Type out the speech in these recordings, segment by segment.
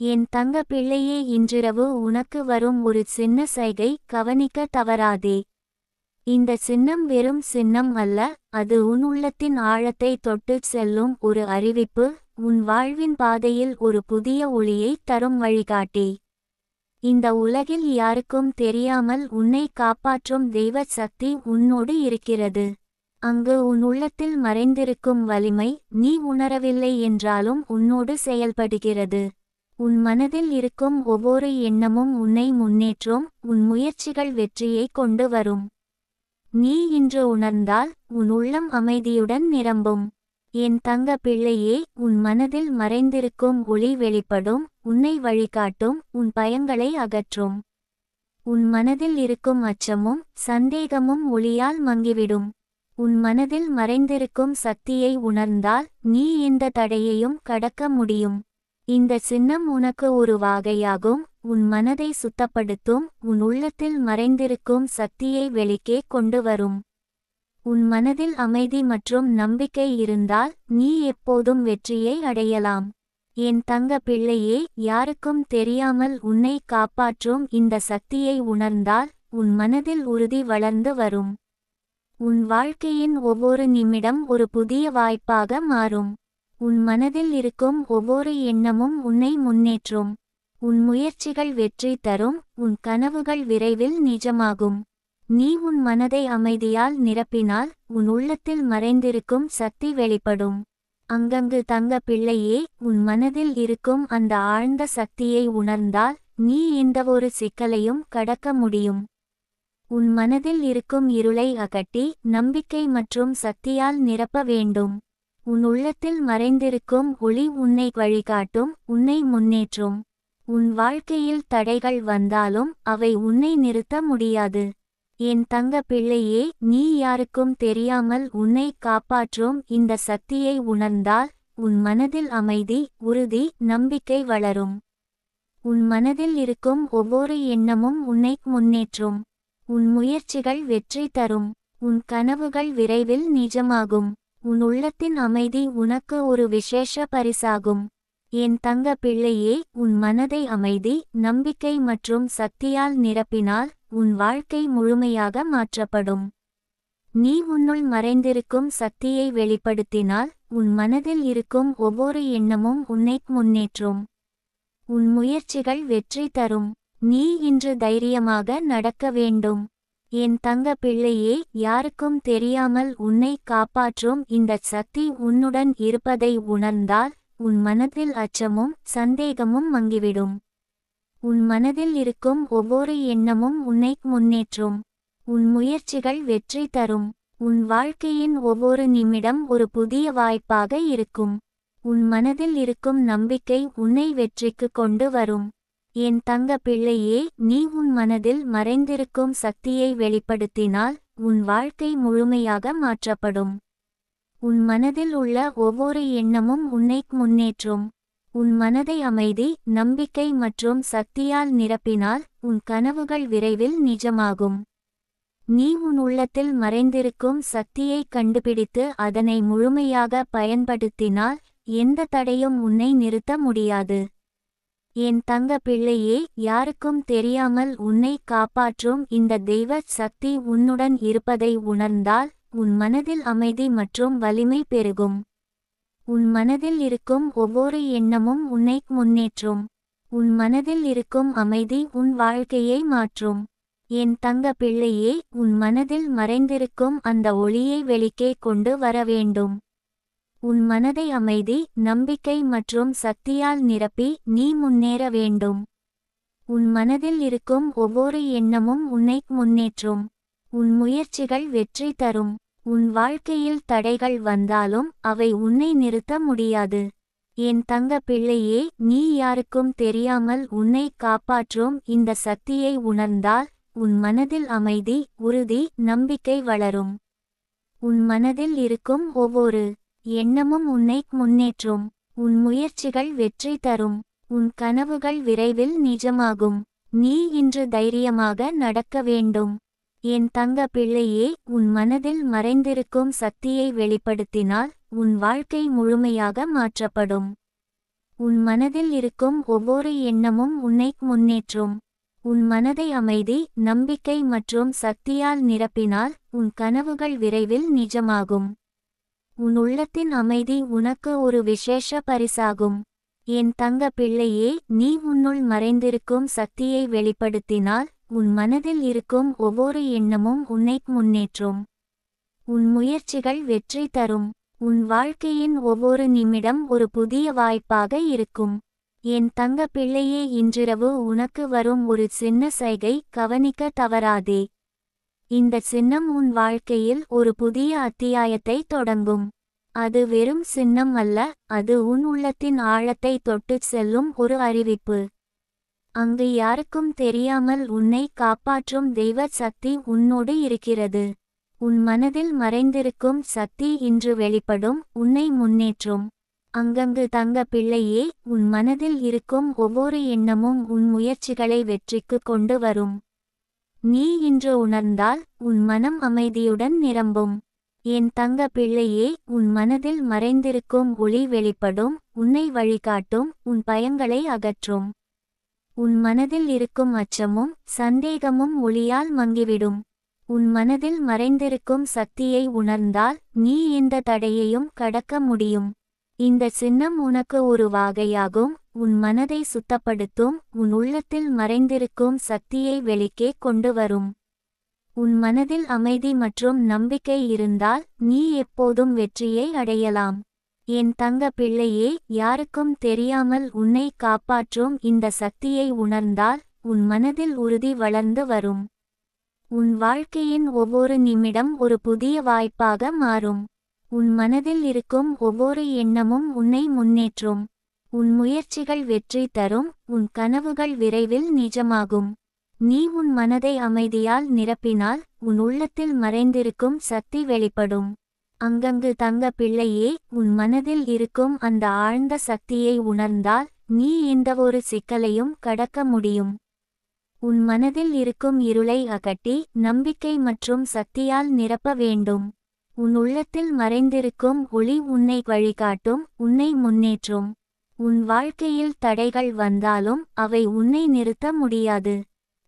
என் தங்க பிள்ளையே இன்றிரவு உனக்கு வரும் ஒரு சின்ன சைகை கவனிக்க தவறாதே. இந்த சின்னம் வெறும் சின்னம் அல்ல அது உன் உள்ளத்தின் ஆழத்தை தொட்டுச் செல்லும் ஒரு அறிவிப்பு உன் வாழ்வின் பாதையில் ஒரு புதிய ஒளியை தரும் வழிகாட்டி. இந்த உலகில் யாருக்கும் தெரியாமல் உன்னை காப்பாற்றும் தெய்வ சக்தி உன்னோடு இருக்கிறது. அங்கு உன் உள்ளத்தில் மறைந்திருக்கும் வலிமை நீ உணரவில்லை என்றாலும் உன்னோடு செயல்படுகிறது. உன் மனதில் இருக்கும் ஒவ்வொரு எண்ணமும் உன்னை முன்னேற்றும் உன் முயற்சிகள் வெற்றியை கொண்டு வரும். நீ இன்று உணர்ந்தால் உன் உள்ளம் அமைதியுடன் நிரம்பும். என் தங்க பிள்ளையே உன் மனதில் மறைந்திருக்கும் ஒளி வெளிப்படும் உன்னை வழிகாட்டும் உன் பயங்களை அகற்றும். உன் மனதில் இருக்கும் அச்சமும் சந்தேகமும் ஒளியால் மங்கிவிடும். உன் மனதில் மறைந்திருக்கும் சக்தியை உணர்ந்தால் நீ எந்த தடையையும் கடக்க முடியும். இந்த சின்னம் உனக்கு ஒரு வாகையாகும் உன் மனதை சுத்தப்படுத்தும் உன் உள்ளத்தில் மறைந்திருக்கும் சக்தியை வெளிக்கே கொண்டு வரும். உன் மனதில் அமைதி மற்றும் நம்பிக்கை இருந்தால் நீ எப்போதும் வெற்றியை அடையலாம். என் தங்க பிள்ளையே யாருக்கும் தெரியாமல் உன்னை காப்பாற்றும் இந்த சக்தியை உணர்ந்தால் உன் மனதில் உறுதி வளர்ந்து வரும். உன் வாழ்க்கையின் ஒவ்வொரு நிமிடம் ஒரு புதிய வாய்ப்பாக மாறும். உன் மனதில் இருக்கும் ஒவ்வொரு எண்ணமும் உன்னை முன்னேற்றும். உன் முயற்சிகள் வெற்றி தரும் உன் கனவுகள் விரைவில் நிஜமாகும். நீ உன் மனதை அமைதியால் நிரப்பினால் உன் உள்ளத்தில் மறைந்திருக்கும் சக்தி வெளிப்படும். அங்கங்கு தங்க பிள்ளையே உன் மனதில் இருக்கும் அந்த ஆழ்ந்த சக்தியை உணர்ந்தால் நீ எந்தவொரு சிக்கலையும் கடக்க முடியும். உன் மனதில் இருக்கும் இருளை அகட்டி நம்பிக்கை மற்றும் சக்தியால் நிரப்ப வேண்டும். உன் உள்ளத்தில் மறைந்திருக்கும் ஒளி உன்னை வழிகாட்டும் உன்னை முன்னேற்றும். உன் வாழ்க்கையில் தடைகள் வந்தாலும் அவை உன்னை நிறுத்த முடியாது. என் தங்க பிள்ளையே நீ யாருக்கும் தெரியாமல் உன்னை காப்பாற்றும் இந்த சக்தியை உணர்ந்தால் உன் மனதில் அமைதி உறுதி நம்பிக்கை வளரும். உன் மனதில் இருக்கும் ஒவ்வொரு எண்ணமும் உன்னை முன்னேற்றும். உன் முயற்சிகள் வெற்றி தரும். உன் கனவுகள் விரைவில் நிஜமாகும். உன் உள்ளத்தின் அமைதி உனக்கு ஒரு விசேஷ பரிசாகும். என் தங்க பிள்ளையே உன் மனதை அமைதி நம்பிக்கை மற்றும் சக்தியால் நிரப்பினால் உன் வாழ்க்கை முழுமையாக மாற்றப்படும். நீ உன்னுள் மறைந்திருக்கும் சக்தியை வெளிப்படுத்தினால் உன் மனதில் இருக்கும் ஒவ்வொரு எண்ணமும் உன்னை முன்னேற்றும். உன் முயற்சிகள் வெற்றி தரும். நீ இன்று தைரியமாக நடக்க வேண்டும். என் தங்க பிள்ளையே யாருக்கும் தெரியாமல் உன்னை காப்பாற்றும் இந்த சக்தி உன்னுடன் இருப்பதை உணர்ந்தால் உன் மனதில் அச்சமும் சந்தேகமும் மங்கிவிடும். உன் மனதில் இருக்கும் ஒவ்வொரு எண்ணமும் உன்னை முன்னேற்றும். உன் முயற்சிகள் வெற்றி தரும். உன் வாழ்க்கையின் ஒவ்வொரு நிமிடம் ஒரு புதிய வாய்ப்பாக இருக்கும். உன் மனதில் இருக்கும் நம்பிக்கை உன்னை வெற்றிக்கு கொண்டு வரும். என் தங்க பிள்ளையே நீ உன் மனதில் மறைந்திருக்கும் சக்தியை வெளிப்படுத்தினால் உன் வாழ்க்கை முழுமையாக மாற்றப்படும். உன் மனதில் உள்ள ஒவ்வொரு எண்ணமும் உன்னை முன்னேற்றும். உன் மனதை அமைதி நம்பிக்கை மற்றும் சக்தியால் நிரப்பினால் உன் கனவுகள் விரைவில் நிஜமாகும். நீ உன் உள்ளத்தில் மறைந்திருக்கும் சக்தியை கண்டுபிடித்து அதனை முழுமையாக பயன்படுத்தினால் எந்த தடையும் உன்னை நிறுத்த முடியாது. என் தங்க பிள்ளையே யாருக்கும் தெரியாமல் உன்னை காப்பாற்றும் இந்த தெய்வ சக்தி உன்னுடன் இருப்பதை உணர்ந்தால் உன் மனதில் அமைதி மற்றும் வலிமை பெருகும். உன் மனதில் இருக்கும் ஒவ்வொரு எண்ணமும் உன்னை முன்னேற்றும். உன் மனதில் இருக்கும் அமைதி உன் வாழ்க்கையை மாற்றும். என் தங்க பிள்ளையே உன் மனதில் மறைந்திருக்கும் அந்த ஒளியை வெளிக்கே கொண்டு வர வேண்டும். உன் மனதை அமைதி நம்பிக்கை மற்றும் சக்தியால் நிரப்பி நீ முன்னேற வேண்டும். உன் மனதில் இருக்கும் ஒவ்வொரு எண்ணமும் உன்னை முன்னேற்றும். உன் முயற்சிகள் வெற்றி தரும். உன் வாழ்க்கையில் தடைகள் வந்தாலும் அவை உன்னை நிறுத்த முடியாது. என் தங்க பிள்ளையே நீ யாருக்கும் தெரியாமல் உன்னை காப்பாற்றும் இந்த சக்தியை உணர்ந்தால் உன் மனதில் அமைதி உறுதி நம்பிக்கை வளரும். உன் மனதில் இருக்கும் ஒவ்வொரு எண்ணமும் உன்னை முன்னேற்றும். உன் முயற்சிகள் வெற்றி தரும். உன் கனவுகள் விரைவில் நிஜமாகும். நீ இன்று தைரியமாக நடக்க வேண்டும். என் தங்க பிள்ளையே உன் மனதில் மறைந்திருக்கும் சக்தியை வெளிப்படுத்தினால் உன் வாழ்க்கை முழுமையாக மாற்றப்படும். உன் மனதில் இருக்கும் ஒவ்வொரு எண்ணமும் உன்னை முன்னேற்றும். உன் மனதை அமைதி நம்பிக்கை மற்றும் சக்தியால் நிரப்பினால் உன் கனவுகள் விரைவில் நிஜமாகும். உன் உள்ளத்தின் அமைதி உனக்கு ஒரு விசேஷ பரிசாகும். என் தங்க பிள்ளையே நீ உன்னுள் மறைந்திருக்கும் சக்தியை வெளிப்படுத்தினால் உன் மனதில் இருக்கும் ஒவ்வொரு எண்ணமும் உன்னை முன்னேற்றும். உன் முயற்சிகள் வெற்றி தரும். உன் வாழ்க்கையின் ஒவ்வொரு நிமிடம் ஒரு புதிய வாய்ப்பாக இருக்கும். என் தங்க பிள்ளையே இன்றிரவு உனக்கு வரும் ஒரு சின்ன சைகை கவனிக்க தவறாதே. இந்த சின்னம் உன் வாழ்க்கையில் ஒரு புதிய அத்தியாயத்தை தொடங்கும். அது வெறும் சின்னம் அல்ல அது உன் உள்ளத்தின் ஆழத்தை தொட்டுச் செல்லும் ஒரு அறிவிப்பு. அங்கு யாருக்கும் தெரியாமல் உன்னை காப்பாற்றும் தெய்வ சக்தி உன்னோடு இருக்கிறது. உன் மனதில் மறைந்திருக்கும் சக்தி இன்று வெளிப்படும் உன்னை முன்னேற்றும். அங்கங்கு தங்க பிள்ளையே உன் மனதில் இருக்கும் ஒவ்வொரு எண்ணமும் உன் முயற்சிகளை வெற்றிக்கு கொண்டு வரும். நீ இன்று உணர்ந்தால் உன் மனம் அமைதியுடன் நிரம்பும். என் தங்க பிள்ளையே உன் மனதில் மறைந்திருக்கும் ஒளி வெளிப்படும் உன்னை வழிகாட்டும் உன் பயங்களை அகற்றும். உன் மனதில் இருக்கும் அச்சமும் சந்தேகமும் ஒளியால் மங்கிவிடும். உன் மனதில் மறைந்திருக்கும் சக்தியை உணர்ந்தால் நீ எந்த தடையையும் கடக்க முடியும். இந்த சின்னம் உனக்கு ஒரு வாகையாகும் உன் மனதை சுத்தப்படுத்தும் உன் உள்ளத்தில் மறைந்திருக்கும் சக்தியை வெளிக்கே கொண்டு வரும். உன் மனதில் அமைதி மற்றும் நம்பிக்கை இருந்தால் நீ எப்போதும் வெற்றியை அடையலாம். என் தங்க பிள்ளையே யாருக்கும் தெரியாமல் உன்னை காப்பாற்றும் இந்த சக்தியை உணர்ந்தால் உன் மனதில் உறுதி வளர்ந்து வரும். உன் வாழ்க்கையின் ஒவ்வொரு நிமிடம் ஒரு புதிய வாய்ப்பாக மாறும். உன் மனதில் இருக்கும் ஒவ்வொரு எண்ணமும் உன்னை முன்னேற்றும். உன் முயற்சிகள் வெற்றி தரும் உன் கனவுகள் விரைவில் நிஜமாகும். நீ உன் மனதை அமைதியால் நிரப்பினால் உன் உள்ளத்தில் மறைந்திருக்கும் சக்தி வெளிப்படும். அங்கங்கு தங்க பிள்ளையே உன் மனதில் இருக்கும் அந்த ஆழ்ந்த சக்தியை உணர்ந்தால் நீ எந்தவொரு சிக்கலையும் கடக்க முடியும். உன் மனதில் இருக்கும் இருளை அகட்டி நம்பிக்கை மற்றும் சக்தியால் நிரப்ப வேண்டும். உன் உள்ளத்தில் மறைந்திருக்கும் ஒளி உன்னை வழிகாட்டும் உன்னை முன்னேற்றும். உன் வாழ்க்கையில் தடைகள் வந்தாலும் அவை உன்னை நிறுத்த முடியாது.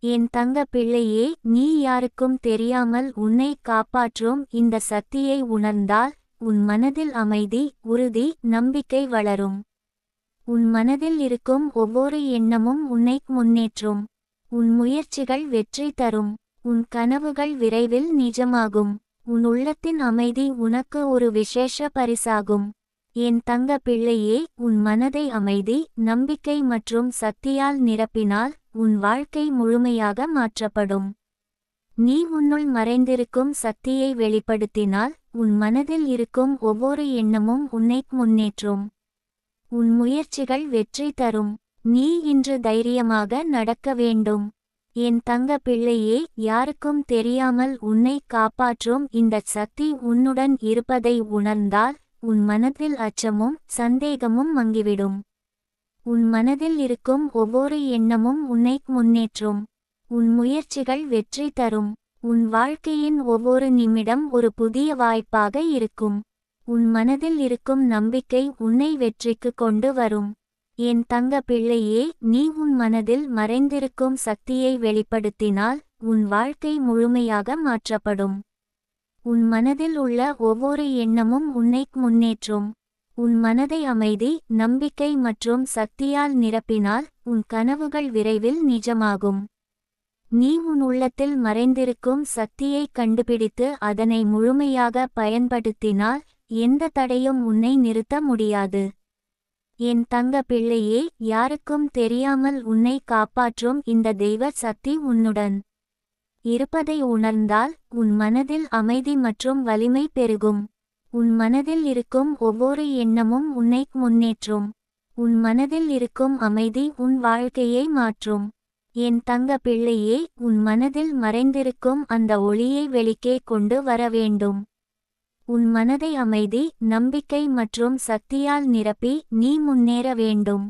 என் தங்க பிள்ளையே நீ யாருக்கும் தெரியாமல் உன்னை காப்பாற்றும் இந்த சக்தியை உணர்ந்தால் உன் மனதில் அமைதி உறுதி நம்பிக்கை வளரும். உன் மனதில் இருக்கும் ஒவ்வொரு எண்ணமும் உன்னை முன்னேற்றும். உன் முயற்சிகள் வெற்றி தரும். உன் கனவுகள் விரைவில் நிஜமாகும். உன் உள்ளத்தின் அமைதி உனக்கு ஒரு விசேஷ பரிசாகும். என் தங்க பிள்ளையே உன் மனதை அமைதி நம்பிக்கை மற்றும் சக்தியால் நிரப்பினால் உன் வாழ்க்கை முழுமையாக மாற்றப்படும். நீ உன்னுள் மறைந்திருக்கும் சக்தியை வெளிப்படுத்தினால் உன் மனதில் இருக்கும் ஒவ்வொரு எண்ணமும் உன்னை முன்னேற்றும். உன் முயற்சிகள் வெற்றி தரும். நீ இன்று தைரியமாக நடக்க வேண்டும். என் தங்க பிள்ளையே யாருக்கும் தெரியாமல் உன்னை காப்பாற்றும் இந்த சக்தி உன்னுடன் இருப்பதை உணர்ந்தால் உன் மனதில் அச்சமும் சந்தேகமும் மங்கிவிடும். உன் மனதில் இருக்கும் ஒவ்வொரு எண்ணமும் உன்னை முன்னேற்றும். உன் முயற்சிகள் வெற்றி தரும். உன் வாழ்க்கையின் ஒவ்வொரு நிமிடம் ஒரு புதிய வாய்ப்பாக இருக்கும். உன் மனதில் இருக்கும் நம்பிக்கை உன்னை வெற்றிக்கு கொண்டு வரும். என் தங்க பிள்ளையே நீ உன் மனதில் மறைந்திருக்கும் சக்தியை வெளிப்படுத்தினால் உன் வாழ்க்கை முழுமையாக மாற்றப்படும். உன் மனதில் உள்ள ஒவ்வொரு எண்ணமும் உன்னை முன்னேற்றும். உன் மனதை அமைதி நம்பிக்கை மற்றும் சக்தியால் நிரப்பினால் உன் கனவுகள் விரைவில் நிஜமாகும். நீ உன் உள்ளத்தில் மறைந்திருக்கும் சக்தியை கண்டுபிடித்து அதனை முழுமையாக பயன்படுத்தினால் எந்த தடையும் உன்னை நிறுத்த முடியாது. என் தங்க பிள்ளையே யாருக்கும் தெரியாமல் உன்னை காப்பாற்றும் இந்த தெய்வ சக்தி உன்னுடன். இருப்பதை உணர்ந்தால் உன் மனதில் அமைதி மற்றும் வலிமை பெருகும். உன் மனதில் இருக்கும் ஒவ்வொரு எண்ணமும் உன்னை முன்னேற்றும். உன் மனதில் இருக்கும் அமைதி உன் வாழ்க்கையை மாற்றும். என் தங்க பிள்ளையே உன் மனதில் மறைந்திருக்கும் அந்த ஒளியை வெளிக்கே கொண்டு வர வேண்டும். உன் மனதை அமைதி நம்பிக்கை மற்றும் சக்தியால் நிரப்பி நீ முன்னேற வேண்டும்.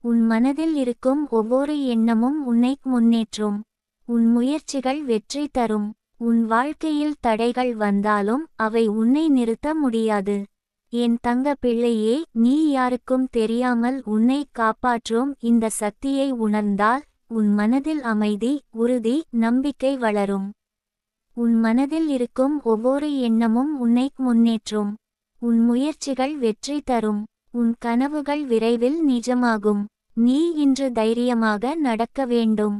உன் மனதில் இருக்கும் ஒவ்வொரு எண்ணமும் உன்னை முன்னேற்றும். உன் முயற்சிகள் வெற்றி தரும். உன் வாழ்க்கையில் தடைகள் வந்தாலும் அவை உன்னை நிறுத்த முடியாது. என் தங்க பிள்ளையே நீ யாருக்கும் தெரியாமல் உன்னை காப்பாற்றும் இந்த சக்தியை உணர்ந்தால் உன் மனதில் அமைதி உறுதி நம்பிக்கை வளரும். உன் மனதில் இருக்கும் ஒவ்வொரு எண்ணமும் உன்னை முன்னேற்றும். உன் முயற்சிகள் வெற்றி தரும். உன் கனவுகள் விரைவில் நிஜமாகும். நீ இன்று தைரியமாக நடக்க வேண்டும்.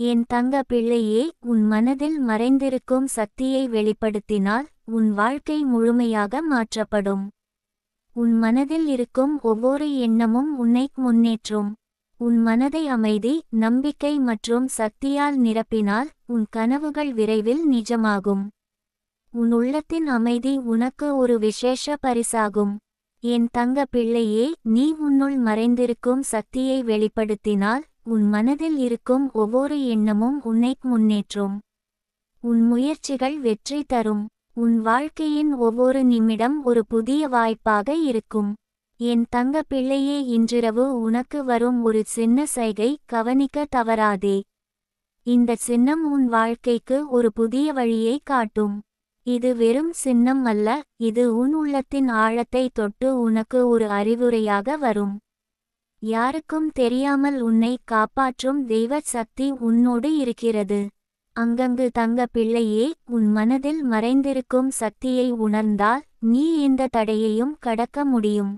என் தங்க பிள்ளையே உன் மனதில் மறைந்திருக்கும் சக்தியை வெளிப்படுத்தினால் உன் வாழ்க்கை முழுமையாக மாற்றப்படும். உன் மனதில் இருக்கும் ஒவ்வொரு எண்ணமும் உன்னை முன்னேற்றும். உன் மனதை அமைதி நம்பிக்கை மற்றும் சக்தியால் நிரப்பினால் உன் கனவுகள் விரைவில் நிஜமாகும். உன் உள்ளத்தின் அமைதி உனக்கு ஒரு விசேஷ பரிசாகும். என் தங்க பிள்ளையே நீ உன்னுள் மறைந்திருக்கும் சக்தியை வெளிப்படுத்தினால் உன் மனதில் இருக்கும் ஒவ்வொரு எண்ணமும் உன்னை முன்னேற்றும். உன் முயற்சிகள் வெற்றி தரும். உன் வாழ்க்கையின் ஒவ்வொரு நிமிடம் ஒரு புதிய வாய்ப்பாக இருக்கும். என் தங்க பிள்ளையே இன்றிரவு உனக்கு வரும் ஒரு சின்ன சைகை கவனிக்க தவறாதே. இந்த சின்னம் உன் வாழ்க்கைக்கு ஒரு புதிய வழியை காட்டும். இது வெறும் சின்னம் அல்ல இது உன் உள்ளத்தின் ஆழத்தை தொட்டு உனக்கு ஒரு அறிவுரையாக வரும். யாருக்கும் தெரியாமல் உன்னை காப்பாற்றும் தெய்வ சக்தி உன்னோடு இருக்கிறது. அங்கங்கு தங்க பிள்ளையே உன் மனதில் மறைந்திருக்கும் சக்தியை உணர்ந்தால் நீ இந்த தடையையும் கடக்க முடியும்.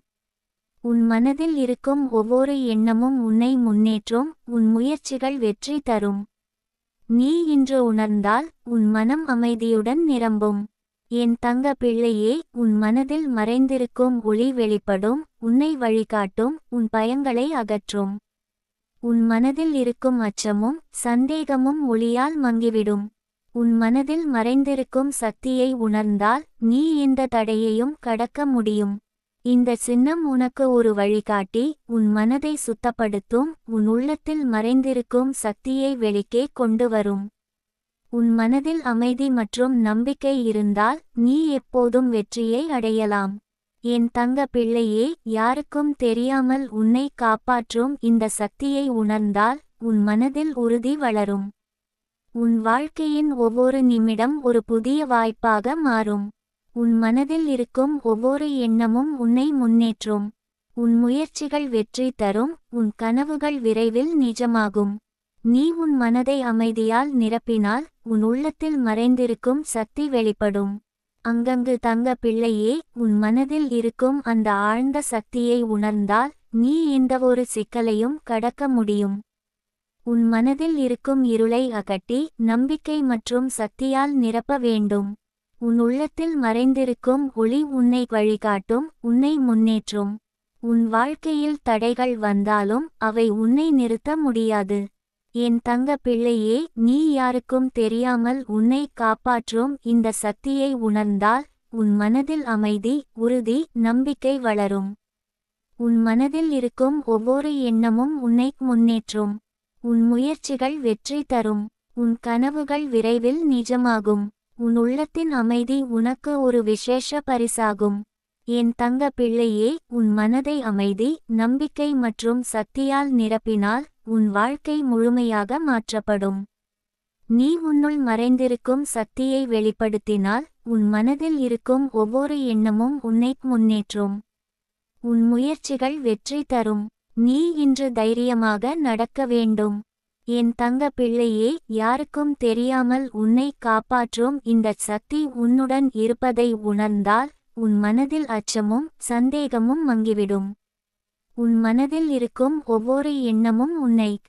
உன் மனதில் இருக்கும் ஒவ்வொரு எண்ணமும் உன்னை முன்னேற்றும் உன் முயற்சிகள் வெற்றி தரும். நீ இன்று உணர்ந்தால் உன் மனம் அமைதியுடன் நிரம்பும். என் தங்க பிள்ளையே உன் மனதில் மறைந்திருக்கும் ஒளி வெளிப்படும் உன்னை வழிகாட்டும் உன் பயங்களை அகற்றும். உன் மனதில் இருக்கும் அச்சமும் சந்தேகமும் ஒளியால் மங்கிவிடும். உன் மனதில் மறைந்திருக்கும் சக்தியை உணர்ந்தால் நீ இந்த தடையையும் கடக்க முடியும். இந்த சின்னம் உனக்கு ஒரு வழிகாட்டி உன் மனதை சுத்தப்படுத்தும் உன் உள்ளத்தில் மறைந்திருக்கும் சக்தியை வெளிக்கே கொண்டு வரும். உன் மனதில் அமைதி மற்றும் நம்பிக்கை இருந்தால் நீ எப்போதும் வெற்றியை அடையலாம். என் தங்க பிள்ளையே யாருக்கும் தெரியாமல் உன்னை காப்பாற்றும் இந்த சக்தியை உணர்ந்தால் உன் மனதில் உறுதி வளரும். உன் வாழ்க்கையின் ஒவ்வொரு நிமிடம் ஒரு புதிய வாய்ப்பாக மாறும். உன் மனதில் இருக்கும் ஒவ்வொரு எண்ணமும் உன்னை முன்னேற்றும். உன் முயற்சிகள் வெற்றி தரும். உன் கனவுகள் விரைவில் நிஜமாகும். நீ உன் மனதை அமைதியால் நிரப்பினால் உன் உள்ளத்தில் மறைந்திருக்கும் சக்தி வெளிப்படும். அங்கங்கு தங்க பிள்ளையே உன் மனதில் இருக்கும் அந்த ஆழ்ந்த சக்தியை உணர்ந்தால் நீ எந்தவொரு சிக்கலையும் கடக்க முடியும். உன் மனதில் இருக்கும் இருளை அகட்டி நம்பிக்கை மற்றும் சக்தியால் நிரப்ப வேண்டும். உன் உள்ளத்தில் மறைந்திருக்கும் ஒளி உன்னை வழிகாட்டும் உன்னை முன்னேற்றும். உன் வாழ்க்கையில் தடைகள் வந்தாலும் அவை உன்னை நிறுத்த முடியாது. என் தங்க பிள்ளையே நீ யாருக்கும் தெரியாமல் உன்னை காப்பாற்றும் இந்த சக்தியை உணர்ந்தால் உன் மனதில் அமைதி உறுதி நம்பிக்கை வளரும். உன் மனதில் இருக்கும் ஒவ்வொரு எண்ணமும் உன்னை முன்னேற்றும். உன் முயற்சிகள் வெற்றி தரும். உன் கனவுகள் விரைவில் நிஜமாகும். உன் உள்ளத்தின் அமைதி உனக்கு ஒரு விசேஷ பரிசாகும். என் தங்க பிள்ளையே உன் மனதை அமைதி நம்பிக்கை மற்றும் சக்தியால் நிரப்பினால் உன் வாழ்க்கை முழுமையாக மாற்றப்படும். நீ உன்னுள் மறைந்திருக்கும் சக்தியை வெளிப்படுத்தினால் உன் மனதில் இருக்கும் ஒவ்வொரு எண்ணமும் உன்னை முன்னேற்றும். உன் முயற்சிகள் வெற்றி தரும். நீ இன்று தைரியமாக நடக்க வேண்டும். என் தங்க பிள்ளையே யாருக்கும் தெரியாமல் உன்னை காப்பாற்றும் இந்த சக்தி உன்னுடன் இருப்பதை உணர்ந்தால் உன் மனதில் அச்சமும் சந்தேகமும் மங்கிவிடும். உன் மனதில் இருக்கும் ஒவ்வொரு எண்ணமும் உன்னை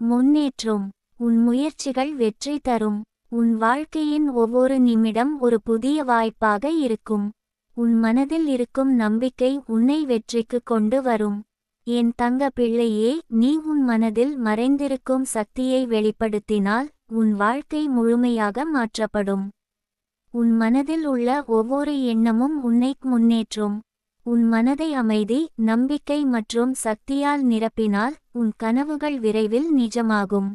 முன்னேற்றும். உன் முயற்சிகள் வெற்றி தரும். உன் வாழ்க்கையின் ஒவ்வொரு நிமிடம் ஒரு புதிய வாய்ப்பாக இருக்கும். உன் மனதில் இருக்கும் நம்பிக்கை உன்னை வெற்றிக்கு கொண்டு வரும். என் தங்க பிள்ளையே நீ உன் மனதில் மறைந்திருக்கும் சக்தியை வெளிப்படுத்தினால் உன் வாழ்க்கை முழுமையாக மாற்றப்படும். உன் மனதில் உள்ள ஒவ்வொரு எண்ணமும் உன்னை முன்னேற்றும். உன் மனதை அமைதி நம்பிக்கை மற்றும் சக்தியால் நிரப்பினால் உன் கனவுகள் விரைவில் நிஜமாகும்.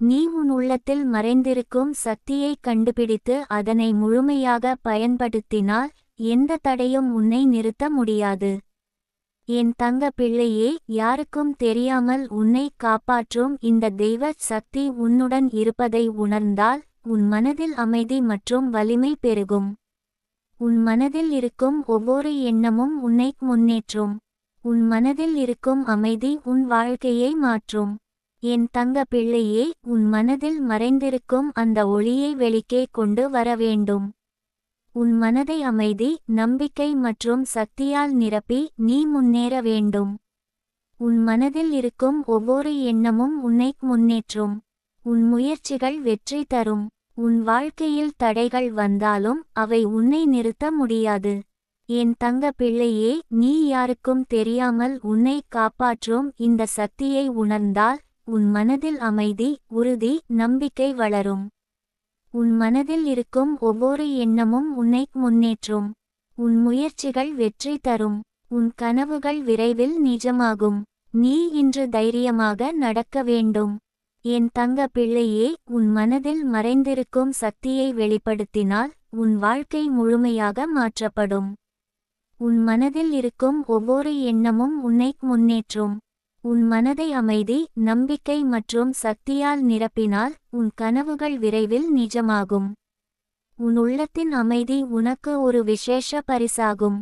நீ உன் உள்ளத்தில் மறைந்திருக்கும் சக்தியை கண்டுபிடித்து அதனை முழுமையாக பயன்படுத்தினால் எந்த தடையும் உன்னை நிறுத்த முடியாது. என் தங்க பிள்ளையே யாருக்கும் தெரியாமல் உன்னை காப்பாற்றும் இந்த தெய்வ சக்தி உன்னுடன் இருப்பதை உணர்ந்தால் உன் மனதில் அமைதி மற்றும் வலிமை பெருகும். உன் மனதில் இருக்கும் ஒவ்வொரு எண்ணமும் உன்னை முன்னேற்றும். உன் மனதில் இருக்கும் அமைதி உன் வாழ்க்கையை மாற்றும். என் தங்க பிள்ளையே உன் மனதில் மறைந்திருக்கும் அந்த ஒளியை வெளிக்கே கொண்டு வர வேண்டும். உன் மனதை அமைதி நம்பிக்கை மற்றும் சக்தியால் நிரப்பி நீ முன்னேற வேண்டும். உன் மனதில் இருக்கும் ஒவ்வொரு எண்ணமும் உன்னை முன்னேற்றும். உன் முயற்சிகள் வெற்றி தரும். உன் வாழ்க்கையில் தடைகள் வந்தாலும் அவை உன்னை நிறுத்த முடியாது. என் தங்க பிள்ளையே நீ யாருக்கும் தெரியாமல் உன்னை காப்பாற்றும் இந்த சக்தியை உணர்ந்தால் உன் மனதில் அமைதி உறுதி நம்பிக்கை வளரும். உன் மனதில் இருக்கும் ஒவ்வொரு எண்ணமும் உன்னை முன்னேற்றும். உன் முயற்சிகள் வெற்றி தரும். உன் கனவுகள் விரைவில் நிஜமாகும். நீ இன்று தைரியமாக நடக்க வேண்டும். என் தங்க பிள்ளையே உன் மனதில் மறைந்திருக்கும் சக்தியை வெளிப்படுத்தினால் உன் வாழ்க்கை முழுமையாக மாற்றப்படும். உன் மனதில் இருக்கும் ஒவ்வொரு எண்ணமும் உன்னை முன்னேற்றும். உன் மனதை அமைதி நம்பிக்கை மற்றும் சக்தியால் நிரப்பினால் உன் கனவுகள் விரைவில் நிஜமாகும். உன் உள்ளத்தின் அமைதி உனக்கு ஒரு விசேஷ பரிசாகும்.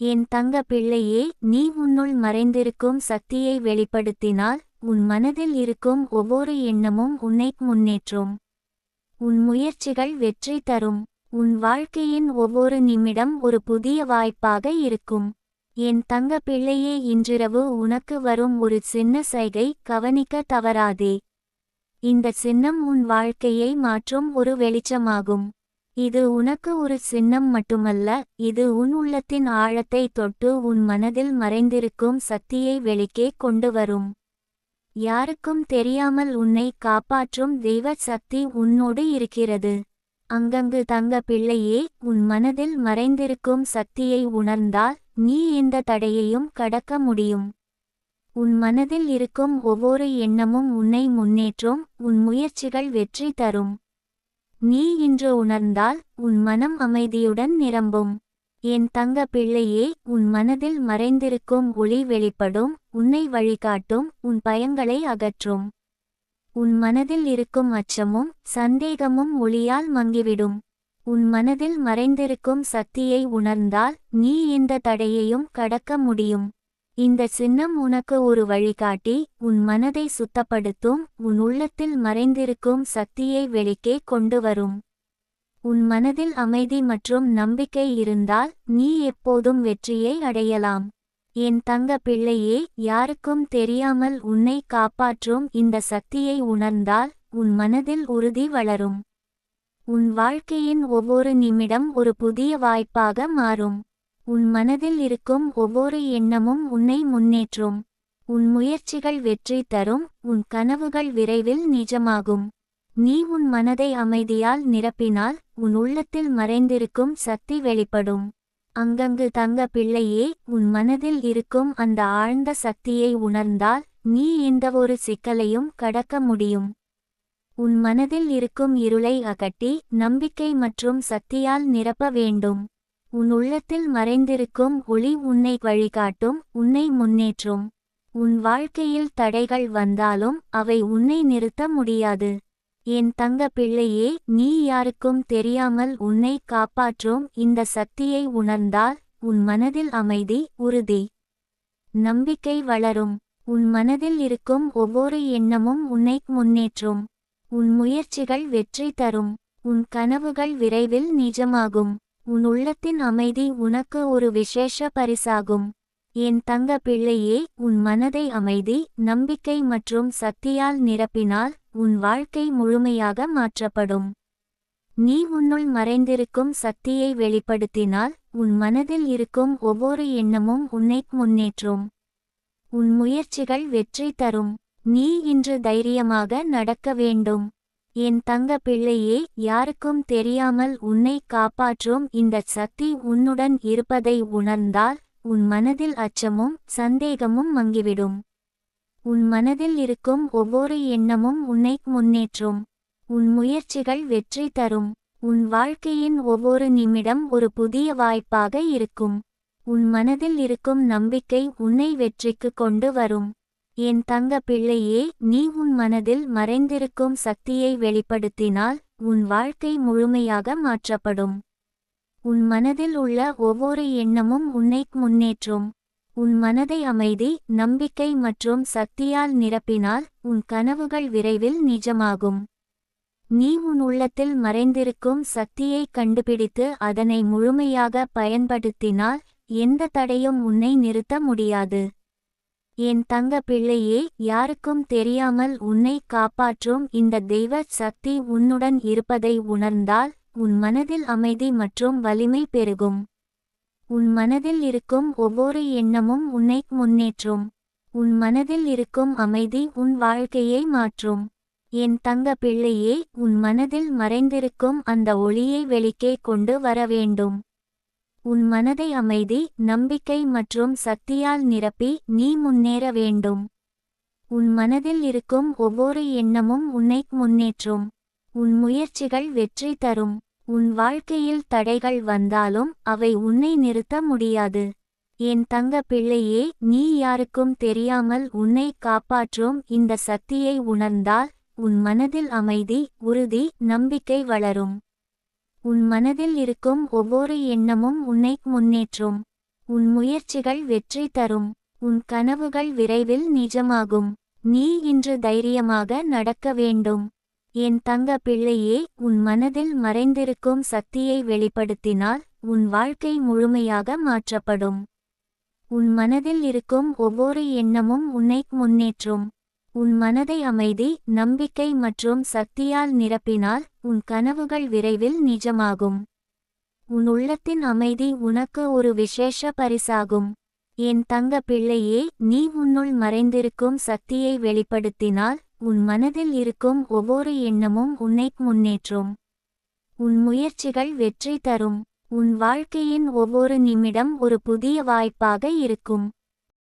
என் தங்க பிள்ளையே நீ உன்னுள் மறைந்திருக்கும் சக்தியை வெளிப்படுத்தினால் உன் மனதில் இருக்கும் ஒவ்வொரு எண்ணமும் உன்னை முன்னேற்றும். உன் முயற்சிகள் வெற்றி தரும். உன் வாழ்க்கையின் ஒவ்வொரு நிமிடம் ஒரு புதிய வாய்ப்பாக இருக்கும். என் தங்க பிள்ளையே இன்றிரவு உனக்கு வரும் ஒரு சின்ன சைகை கவனிக்க தவறாதே. இந்த சின்னம் உன் வாழ்க்கையை மாற்றும் ஒரு வெளிச்சமாகும். இது உனக்கு ஒரு சின்னம் மட்டுமல்ல இது உன் உள்ளத்தின் ஆழத்தை தொட்டு உன் மனதில் மறைந்திருக்கும் சக்தியை வெளிக்கே கொண்டு வரும். யாருக்கும் தெரியாமல் உன்னை காப்பாற்றும் தெய்வ சக்தி உன்னோடு இருக்கிறது. அங்கங்கு தங்க பிள்ளையே உன் மனதில் மறைந்திருக்கும் சக்தியை உணர்ந்தால் நீ இந்த தடையையும் கடக்க முடியும். உன் மனதில் இருக்கும் ஒவ்வொரு எண்ணமும் உன்னை முன்னேற்றும் உன் முயற்சிகள் வெற்றி தரும். நீ இன்று உணர்ந்தால் உன் மனம் அமைதியுடன் நிரம்பும். என் தங்க பிள்ளையே உன் மனதில் மறைந்திருக்கும் ஒளி வெளிப்படும் உன்னை வழிகாட்டும் உன் பயங்களை அகற்றும். உன் மனதில் இருக்கும் அச்சமும் சந்தேகமும் ஒளியால் மங்கிவிடும். உன் மனதில் மறைந்திருக்கும் சக்தியை உணர்ந்தால் நீ இந்த தடையையும் கடக்க முடியும். இந்த சின்னம் உனக்கு ஒரு வழிகாட்டி உன் மனதை சுத்தப்படுத்தும் உன் உள்ளத்தில் மறைந்திருக்கும் சக்தியை வெளிக்கே கொண்டு வரும். உன் மனதில் அமைதி மற்றும் நம்பிக்கை இருந்தால் நீ எப்போதும் வெற்றியை அடையலாம். என் தங்க பிள்ளையே யாருக்கும் தெரியாமல் உன்னை காப்பாற்றும் இந்த சக்தியை உணர்ந்தால் உன் மனதில் உறுதி வளரும். உன் வாழ்க்கையின் ஒவ்வொரு நிமிடம் ஒரு புதிய வாய்ப்பாக மாறும். உன் மனதில் இருக்கும் ஒவ்வொரு எண்ணமும் உன்னை முன்னேற்றும். உன் முயற்சிகள் வெற்றி தரும் உன் கனவுகள் விரைவில் நிஜமாகும். நீ உன் மனதை அமைதியால் நிரப்பினால் உன் உள்ளத்தில் மறைந்திருக்கும் சக்தி வெளிப்படும். அங்கங்கு தங்க பிள்ளையே உன் மனதில் இருக்கும் அந்த ஆழ்ந்த சக்தியை உணர்ந்தால் நீ எந்தவொரு சிக்கலையும் கடக்க முடியும். உன் மனதில் இருக்கும் இருளை அகட்டி நம்பிக்கை மற்றும் சக்தியால் நிரப்ப வேண்டும். உன் உள்ளத்தில் மறைந்திருக்கும் ஒளி உன்னை வழிகாட்டும் உன்னை முன்னேற்றும். உன் வாழ்க்கையில் தடைகள் வந்தாலும் அவை உன்னை நிறுத்த முடியாது. என் தங்க பிள்ளையே நீ யாருக்கும் தெரியாமல் உன்னை காப்பாற்றும் இந்த சக்தியை உணர்ந்தால் உன் மனதில் அமைதி உறுதி. நம்பிக்கை வளரும். உன் மனதில் இருக்கும் ஒவ்வொரு எண்ணமும் உன்னை முன்னேற்றும். உன் முயற்சிகள் வெற்றி தரும். உன் கனவுகள் விரைவில் நிஜமாகும். உன் உள்ளத்தின் அமைதி உனக்கு ஒரு விசேஷ பரிசாகும். என் தங்க பிள்ளையே உன் மனதை அமைதி நம்பிக்கை மற்றும் சக்தியால் நிரப்பினால் உன் வாழ்க்கை முழுமையாக மாற்றப்படும். நீ உன்னுள் மறைந்திருக்கும் சக்தியை வெளிப்படுத்தினால் உன் மனதில் இருக்கும் ஒவ்வொரு எண்ணமும் உன்னை முன்னேற்றும். உன் முயற்சிகள் வெற்றி தரும். நீ இன்று தைரியமாக நடக்க வேண்டும். என் தங்க பிள்ளையே யாருக்கும் தெரியாமல் உன்னை காப்பாற்றும் இந்த சக்தி உன்னுடன் இருப்பதை உணர்ந்தால் உன் மனதில் அச்சமும் சந்தேகமும் மங்கிவிடும். உன் மனதில் இருக்கும் ஒவ்வொரு எண்ணமும் உன்னை முன்னேற்றும். உன் முயற்சிகள் வெற்றி தரும். உன் வாழ்க்கையின் ஒவ்வொரு நிமிடம் ஒரு புதிய வாய்ப்பாக இருக்கும். உன் மனதில் இருக்கும் நம்பிக்கை உன்னை வெற்றிக்கு கொண்டு வரும். என் தங்க பிள்ளையே நீ உன் மனதில் மறைந்திருக்கும் சக்தியை வெளிப்படுத்தினால் உன் வாழ்க்கை முழுமையாக மாற்றப்படும். உன் மனதில் உள்ள ஒவ்வொரு எண்ணமும் உன்னை முன்னேற்றும். உன் மனதை அமைதி நம்பிக்கை மற்றும் சக்தியால் நிரப்பினால் உன் கனவுகள் விரைவில் நிஜமாகும். நீ உன் உள்ளத்தில் மறைந்திருக்கும் சக்தியை கண்டுபிடித்து அதனை முழுமையாக பயன்படுத்தினால் எந்த தடையும் உன்னை நிறுத்த முடியாது. என் தங்க பிள்ளையே யாருக்கும் தெரியாமல் உன்னை காப்பாற்றும் இந்த தெய்வ சக்தி உன்னுடன் இருப்பதை உணர்ந்தால் உன் மனதில் அமைதி மற்றும் வலிமை பெருகும். உன் மனதில் இருக்கும் ஒவ்வொரு எண்ணமும் உன்னை முன்னேற்றும். உன் மனதில் இருக்கும் அமைதி உன் வாழ்க்கையை மாற்றும். என் தங்க பிள்ளையே உன் மனதில் மறைந்திருக்கும் அந்த ஒளியை வெளிக்கே கொண்டு வர வேண்டும். உன் மனதை அமைதி நம்பிக்கை மற்றும் சக்தியால் நிரப்பி நீ முன்னேற வேண்டும். உன் மனதில் இருக்கும் ஒவ்வொரு எண்ணமும் உன்னை முன்னேற்றும். உன் முயற்சிகள் வெற்றி தரும். உன் வாழ்க்கையில் தடைகள் வந்தாலும் அவை உன்னை நிறுத்த முடியாது. என் தங்க பிள்ளையே நீ யாருக்கும் தெரியாமல் உன்னை காப்பாற்றும் இந்த சக்தியை உணர்ந்தால் உன் மனதில் அமைதி உறுதி நம்பிக்கை வளரும். உன் மனதில் இருக்கும் ஒவ்வொரு எண்ணமும் உன்னை முன்னேற்றும். உன் முயற்சிகள் வெற்றி தரும். உன் கனவுகள் விரைவில் நிஜமாகும். நீ இன்று தைரியமாக நடக்க வேண்டும். என் தங்க பிள்ளையே உன் மனதில் மறைந்திருக்கும் சக்தியை வெளிப்படுத்தினால் உன் வாழ்க்கை முழுமையாக மாற்றப்படும். உன் மனதில் இருக்கும் ஒவ்வொரு எண்ணமும் உன்னை முன்னேற்றும். உன் மனதை அமைதி நம்பிக்கை மற்றும் சக்தியால் நிரப்பினால் உன் கனவுகள் விரைவில் நிஜமாகும். உன் உள்ளத்தின் அமைதி உனக்கு ஒரு விசேஷ பரிசாகும். என் தங்க பிள்ளையே நீ உன்னுள் மறைந்திருக்கும் சக்தியை வெளிப்படுத்தினால் உன் மனதில் இருக்கும் ஒவ்வொரு எண்ணமும் உன்னை முன்னேற்றும். உன் முயற்சிகள் வெற்றி தரும். உன் வாழ்க்கையின் ஒவ்வொரு நிமிடம் ஒரு புதிய வாய்ப்பாக இருக்கும்.